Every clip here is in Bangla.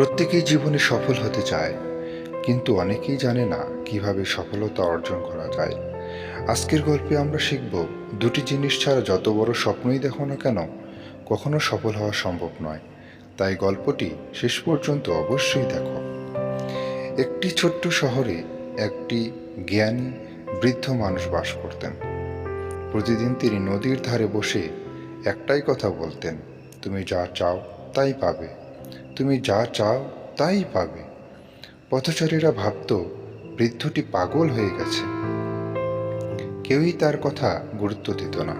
প্রত্যেকেই জীবনে সফল হতে চায়, কিন্তু অনেকেই জানে না কীভাবে সফলতা অর্জন করা যায়। আজকের গল্পে আমরা শিখব, দুটি জিনিস ছাড়া যত বড় স্বপ্নই দেখো না কেন, কখনো সফল হওয়া সম্ভব নয়। তাই গল্পটি শেষ পর্যন্ত অবশ্যই দেখো। একটি ছোট্ট শহরে একটি জ্ঞানী, বৃদ্ধ মানুষ বাস করতেন। প্রতিদিন তিনি নদীর ধারে বসে একটাই কথা বলতেন, তুমি যা চাও তাই পাবে। তুমি যা চাও তাই পাবে। পথচারীরা ভাবত, বৃদ্ধটি পাগল হয়ে গেছে। কেউই তার কথা গুরুত্ব দিত না।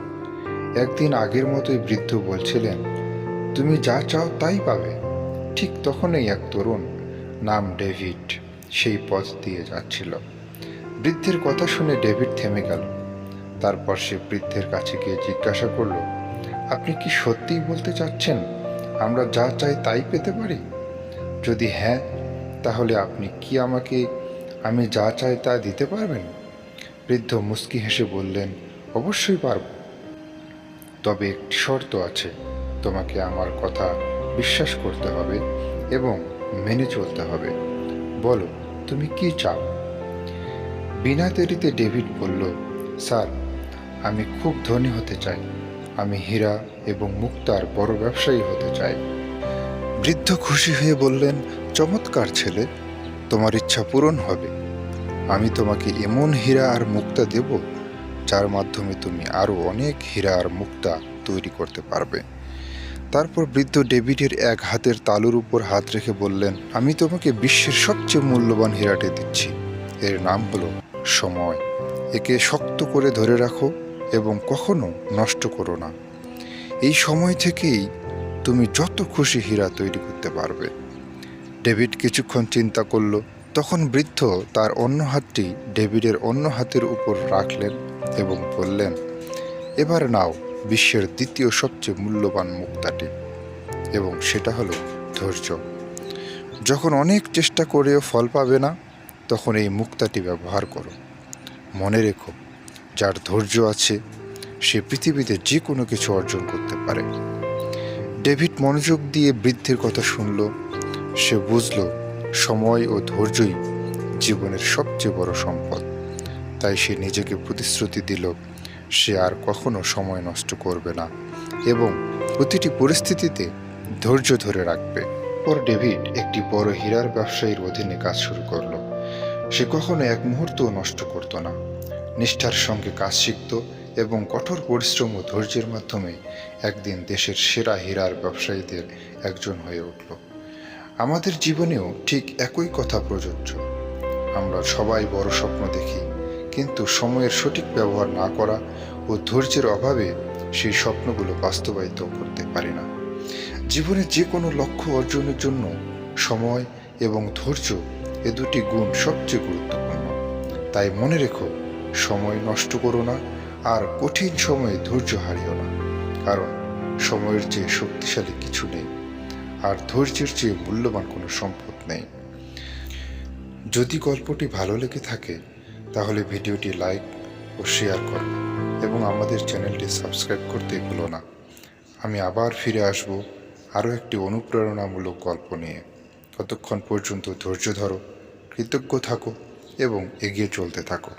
একদিন আগের মতোই বৃদ্ধ বলছিলেন, তুমি যা চাও তাই পাবে। ঠিক তখনই এক তরুণ নাম ডেভিড সেই পথ দিয়ে যাচ্ছিল। বৃদ্ধের কথা শুনে ডেভিড থেমে গেল। তারপর সে বৃদ্ধের কাছে গিয়ে জিজ্ঞাসা করল, আপনি কি সত্যিই বলতে চাচ্ছেন আমরা যা চাই তাই পেতে পারি? যদি হ্যাঁ তাহলে আপনি কি আমাকে আমি যা চাই তা দিতে পারবেন? বৃদ্ধ মুস্কি হেসে বললেন, অবশ্যই পারব। তবে একটি শর্ত আছে। তোমাকে আমার কথা বিশ্বাস করতে হবে এবং মেনে চলতে হবে। বলো, তুমি কি চাও? বিনা দেরিতে ডেভিড বলল, স্যার, আমি খুব ধনী হতে চাই। আমি হীরা এবং মুক্তার বড় ব্যবসায়ী হতে চাই। বৃদ্ধ খুশি হয়ে বললেন, চমৎকার ছেলে, তোমার ইচ্ছা পূরণ হবে। আমি তোমাকে এমন হীরা আর মুক্তা দেব, যার মাধ্যমে তুমি আরও অনেক হীরা আর মুক্তা তৈরি করতে পারবে। তারপর বৃদ্ধ ডেভিডের এক হাতের তালুর উপর হাত রেখে বললেন, আমি তোমাকে বিশ্বের সবচেয়ে মূল্যবান হীরাটি দিচ্ছি। এর নাম হলো সময়। একে শক্ত করে ধরে রাখো এবং কখনো নষ্ট করো না। এই সময় থেকেই তুমি যত খুশি হীরা তৈরি করতে পারবে। ডেভিড কিছুক্ষণ চিন্তা করল, তখন বৃদ্ধ তার অন্য হাতটি ডেভিডের অন্য হাতের উপর রাখলেন এবং বললেন, এবার নাও বিশ্বের দ্বিতীয় সবচেয়ে মূল্যবান মুক্তাটি। এবং সেটা হলো ধৈর্য। যখন অনেক চেষ্টা করেও ফল পাবে না, তখন এই মুক্তাটি ব্যবহার করো। মনে রেখো যার ধৈর্য আছে, সে পৃথিবীতে যে কোনো কিছু অর্জন করতে পারে। ডেভিড মনোযোগ দিয়ে বৃদ্ধের কথা শুনল। সে বুঝল, সময় ও ধৈর্যই জীবনের সবচেয়ে বড় সম্পদ। তাই সে নিজেকে প্রতিশ্রুতি দিল, সে আর কখনো সময় নষ্ট করবে না এবং প্রতিটি পরিস্থিতিতে ধৈর্য ধরে রাখবে। পর ডেভিড একটি বড় হীরার ব্যবসায়ীর অধীনে কাজ শুরু করল। সে কখনো এক মুহূর্তও নষ্ট করতো না। নিষ্ঠার সঙ্গে কাজ শিখত এবং কঠোর পরিশ্রম ও ধৈর্যের মাধ্যমে একদিন দেশের সেরা হীরার ব্যবসায়ীদের একজন হয়ে উঠল। আমাদের জীবনেও ঠিক একই কথা প্রযোজ্য। আমরা সবাই বড় স্বপ্ন দেখি, কিন্তু সময়ের সঠিক ব্যবহার না করা ও ধৈর্যের অভাবে সেই স্বপ্নগুলো বাস্তবায়িত করতে পারি না। জীবনে যে কোনো লক্ষ্য অর্জনের জন্য সময় এবং ধৈর্য এ দুটি গুণ সবচেয়ে গুরুত্বপূর্ণ। তাই মনে রেখো সময় নষ্ট করো না আর কঠিন সময়ে ধৈর্য হারিও না। কারণ সময়ের চেয়ে শক্তিশালী কিছু নেই আর ধৈর্যের চেয়ে মূল্যবান কোনো সম্পদ নেই। যদি গল্পটি ভালো লেগে থাকে, তাহলে ভিডিওটি লাইক ও শেয়ার করো এবং আমাদের চ্যানেলটি সাবস্ক্রাইব করতে ভুলো না। আমি আবার ফিরে আসব আরও একটি অনুপ্রেরণামূলক গল্প নিয়ে। ততক্ষণ পর্যন্ত ধৈর্য ধরো, কৃতজ্ঞ থাকো এবং এগিয়ে চলতে থাকো।